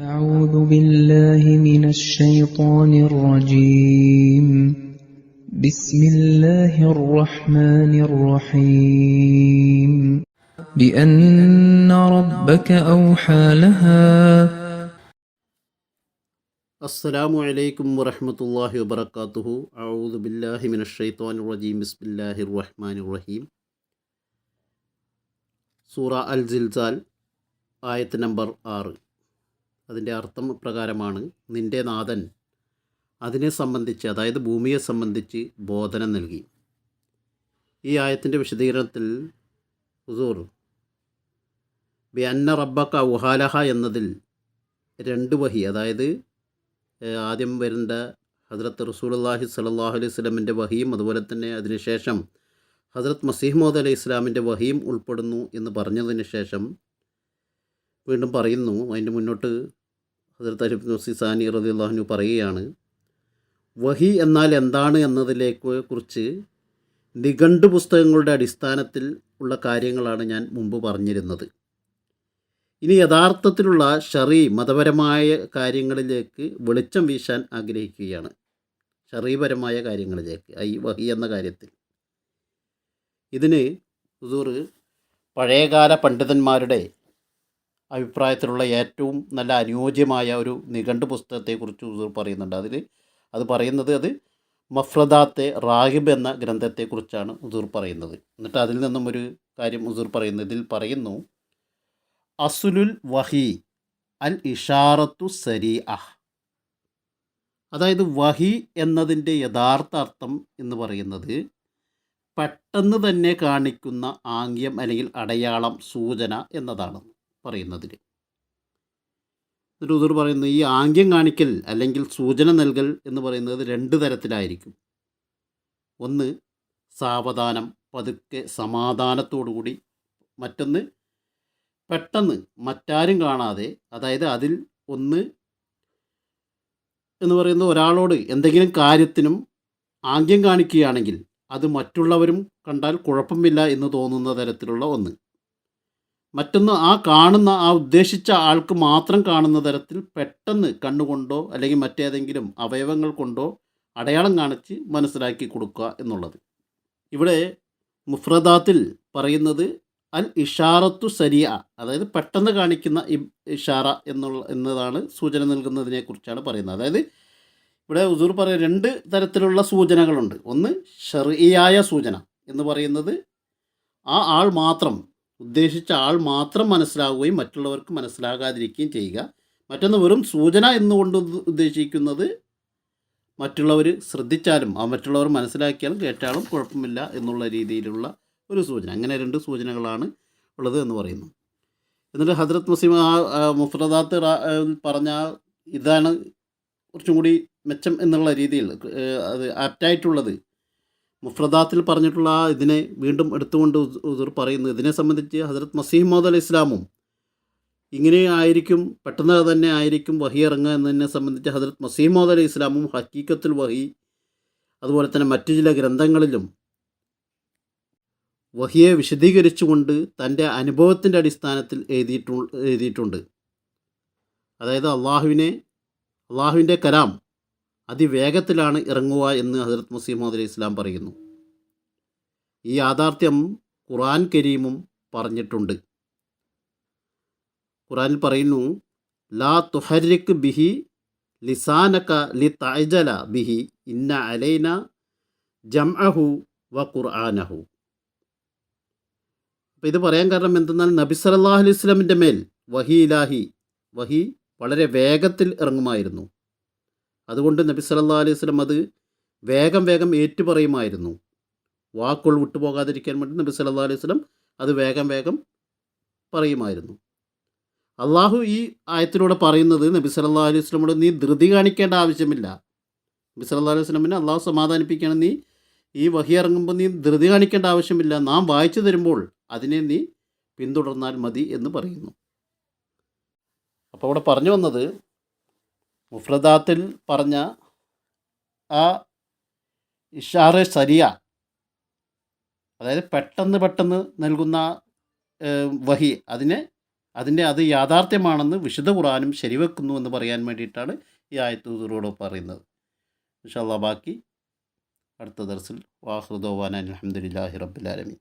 أعوذ بالله من الشيطان الرجيم. بسم الله الرحمن الرحيم. بأن ربك أوحى لها. السلام عليكم ورحمة الله وبركاته. أعوذ بالله من الشيطان الرجيم. بسم الله الرحمن الرحيم. سورة الزلزال آية نمبر 6 അതിന്റെ അർത്ഥം പ്രകാരമാണ് നിന്റെ നാഥൻ അതിനെ സംബന്ധിച്ച് അതായത് ഭൂമിയെ സംബന്ധിച്ച് ബോധനം നൽകി. ഈ ആയത്തിന്റെ വിശദീകരണത്തിൽ ഹുസൂർ ബി അന്ന റബ്ബക്ക ഉഹാലഹ എന്നതിൽ രണ്ട് വഹി അതായത് ആദ്യം വരേണ്ട ഹസ്രത്ത് റസൂലുള്ളാഹി സലാഹു അലൈഹി സ്വലമിന്റെ വഹിയും അതുപോലെ തന്നെ അതിനുശേഷം ഹസ്രത്ത് മസീഹ്മോദ് അലൈഹി ഇസ്ലാമിന്റെ വഹിയും ഉൾപ്പെടുന്നു എന്ന് പറഞ്ഞതിന് ശേഷം വീണ്ടും പറയുന്നു അതിന്റെ മുന്നോട്ട് ഹസ്രത്ത് നസി സാനി റദിയുള്ളാഹുനു പറയുകയാണ് വഹി എന്നാൽ എന്താണ് എന്നതിലേക്ക് കുറിച്ച് നിഘണ്ടു പുസ്തകങ്ങളുടെ അടിസ്ഥാനത്തിൽ ഉള്ള കാര്യങ്ങളാണ് ഞാൻ മുമ്പ് പറഞ്ഞിരുന്നത്. ഇനി യഥാർത്ഥത്തിലുള്ള ഷറി മതപരമായ കാര്യങ്ങളിലേക്ക് വെളിച്ചം വീശാൻ ആഗ്രഹിക്കുകയാണ്. ഷറീപരമായ കാര്യങ്ങളിലേക്ക് ഐ വഹി എന്ന കാര്യത്തിൽ. ഇതിന് ഹുസൂർ പഴയകാല പണ്ഡിതന്മാരുടെ അഭിപ്രായത്തിലുള്ള ഏറ്റവും നല്ല അനുയോജ്യമായ ഒരു നിഘണ്ടു പുസ്തകത്തെക്കുറിച്ച് ഹുസൂർ പറയുന്നുണ്ട്. അതിൽ അത് പറയുന്നത് അത് മഫ്രദാത്തെ റാഹിബ് എന്ന ഗ്രന്ഥത്തെക്കുറിച്ചാണ് ഹുസൂർ പറയുന്നത്. എന്നിട്ട് അതിൽ നിന്നും ഒരു കാര്യം ഹുസൂർ പറയുന്നു. ഇതിൽ പറയുന്നു അസുലുൽ വഹി അൽ ഇഷാറത്തു സരി അഹ് അതായത് വഹി എന്നതിന്റെ യഥാർത്ഥ അർത്ഥം എന്ന് പറയുന്നത് പെട്ടെന്ന് തന്നെ കാണിക്കുന്ന ആംഗ്യം അല്ലെങ്കിൽ അടയാളം സൂചന എന്നതാണ്. പറയുന്നതിൽ എന്നിട്ട് ഉദൂർ പറയുന്നു ഈ ആംഗ്യം കാണിക്കൽ അല്ലെങ്കിൽ സൂചന നൽകൽ എന്ന് പറയുന്നത് രണ്ട് തരത്തിലായിരിക്കും. ഒന്ന് സാവധാനം പതുക്കെ സമാധാനത്തോടുകൂടി മറ്റൊന്ന് പെട്ടെന്ന് മറ്റാരും കാണാതെ അതായത് അതിൽ ഒന്ന് എന്ന് പറയുന്ന ഒരാളോട് എന്തെങ്കിലും കാര്യത്തിനും ആംഗ്യം കാണിക്കുകയാണെങ്കിൽ അത് മറ്റുള്ളവരും കണ്ടാൽ കുഴപ്പമില്ല എന്ന് തോന്നുന്ന തരത്തിലുള്ള ഒന്ന്. മറ്റൊന്ന് ആ കാണുന്ന ആ ഉദ്ദേശിച്ച ആൾക്ക് മാത്രം കാണുന്ന തരത്തിൽ പെട്ടെന്ന് കണ്ണുകൊണ്ടോ അല്ലെങ്കിൽ മറ്റേതെങ്കിലും അവയവങ്ങൾ കൊണ്ടോ അടയാളം കാണിച്ച് മനസ്സിലാക്കി കൊടുക്കുക എന്നുള്ളത്. ഇവിടെ മുഫ്രദാത്തിൽ പറയുന്നത് അൽ ഇഷാറത്തു സരിയ അതായത് പെട്ടെന്ന് കാണിക്കുന്ന ഇഷാറ എന്നുള്ള എന്നതാണ് സൂചന നൽകുന്നതിനെക്കുറിച്ചാണ് പറയുന്നത്. അതായത് ഇവിടെ ഉസൂർ പറയുന്ന രണ്ട് തരത്തിലുള്ള സൂചനകളുണ്ട്. ഒന്ന് ഷെറിയായ സൂചന എന്ന് പറയുന്നത് ആ ആൾ മാത്രം ഉദ്ദേശിച്ച ആൾ മാത്രം മനസ്സിലാവുകയും മറ്റുള്ളവർക്ക് മനസ്സിലാകാതിരിക്കുകയും ചെയ്യുക. മറ്റൊന്ന് വെറും സൂചന എന്നുകൊണ്ട് ഉദ്ദ- ഉദ്ദേശിക്കുന്നത് മറ്റുള്ളവർ ശ്രദ്ധിച്ചാലും ആ മറ്റുള്ളവർ മനസ്സിലാക്കിയാലും കേട്ടാലും കുഴപ്പമില്ല എന്നുള്ള രീതിയിലുള്ള ഒരു സൂചന. അങ്ങനെ രണ്ട് സൂചനകളാണ് ഉള്ളത് എന്ന് പറയുന്നു. എന്നിട്ട് ഹജ്രത് മുസീം ആ മുഫ്രദാത്ത് പറഞ്ഞ ഇതാണ് കുറച്ചും കൂടി മെച്ചം എന്നുള്ള രീതിയിൽ അത് ആപ്റ്റായിട്ടുള്ളത്. മുഫ്രദാത്തിൽ പറഞ്ഞിട്ടുള്ള ആ ഇതിനെ വീണ്ടും എടുത്തുകൊണ്ട് ഉസ്- പറയുന്നു. ഇതിനെ സംബന്ധിച്ച് ഹസരത് മസീഹ് മൗദ് അലൈഹി ഇസ്ലാമും ഇങ്ങനെ ആയിരിക്കും പെട്ടെന്ന് തന്നെ ആയിരിക്കും വഹി ഇറങ്ങുക എന്നതിനെ സംബന്ധിച്ച് ഹസരത് മസീഹ് മൗദ് അലൈഹി ഇസ്ലാമും ഹക്കീക്കത്തുൽ വഹി അതുപോലെ തന്നെ മറ്റു ചില ഗ്രന്ഥങ്ങളിലും വഹിയെ വിശദീകരിച്ചുകൊണ്ട് തന്റെ അനുഭവത്തിന്റെ അടിസ്ഥാനത്തിൽ എഴുതിയിട്ടു എഴുതിയിട്ടുണ്ട്. അതായത് അള്ളാഹുവിനെ അള്ളാഹുവിന്റെ കലാം അതിവേഗത്തിലാണ് ഇറങ്ങുക എന്ന് ഹസരത് മുസീമദ് അലൈഹി ഇസ്ലാം പറയുന്നു. ഈ യാഥാർത്ഥ്യം ഖുറാൻ കരീമും പറഞ്ഞിട്ടുണ്ട്. ഖുറാനിൽ പറയുന്നു ലാ തുഹരിക് ബിഹി ലിസാനക ലി തജല ബിഹി ഇന്ന അലൈന ജംഅഹു വ ഖുർആാനഹു. അപ്പോൾ ഇത് പറയാൻ കാരണം എന്തെന്നാൽ നബി സല്ലല്ലാഹു അലൈഹി സ്വലമിന്റെ മേൽ വഹി ഇലാഹി വഹി വളരെ വേഗത്തിൽ ഇറങ്ങുമായിരുന്നു. അതുകൊണ്ട് നബി സല്ലാ അലൈഹി വസ്ലം അത് വേഗം വേഗം ഏറ്റുപറയുമായിരുന്നു. വാക്കുകൾ വിട്ടുപോകാതിരിക്കാൻ വേണ്ടി നബി സല്ലാ അലൈഹി വസ്ലം അത് വേഗം വേഗം പറയുമായിരുന്നു. അള്ളാഹു ഈ ആയത്തിലൂടെ പറയുന്നത് നബി സല്ലാ അലൈഹി വസ്ലമോട് നീ ധൃതി കാണിക്കേണ്ട ആവശ്യമില്ല. നബി സല്ലാ അലൈഹി വസ്ലമിനെ അള്ളാഹു സമാധാനിപ്പിക്കുകയാണ്. നീ ഈ വഹി ഇറങ്ങുമ്പോൾ നീ ധൃതി കാണിക്കേണ്ട ആവശ്യമില്ല. നാം വായിച്ചു തരുമ്പോൾ അതിനെ നീ പിന്തുടർന്നാൽ മതി എന്ന് പറയുന്നു. അപ്പോൾ അവിടെ പറഞ്ഞു വന്നത് മുഫ്രദാത്തിൽ പറഞ്ഞ ആ ഇഷാറ് സരിയ അതായത് പെട്ടെന്ന് പെട്ടെന്ന് നൽകുന്ന വഹി അതിനെ അതിന്റെ അത് യാഥാർത്ഥ്യമാണെന്ന് വിശുദ്ധ ഖുറാനും ശരിവെക്കുന്നു എന്ന് പറയാൻ വേണ്ടിയിട്ടാണ് ഈ ആയത്തൂതറോട് പറയുന്നത്. ഇൻഷാല്ല ബാക്കി അടുത്ത ദർസിൽ വാഹൃദോവാൻ അലഹമുല്ലാഹി റബ്ബുലാലമി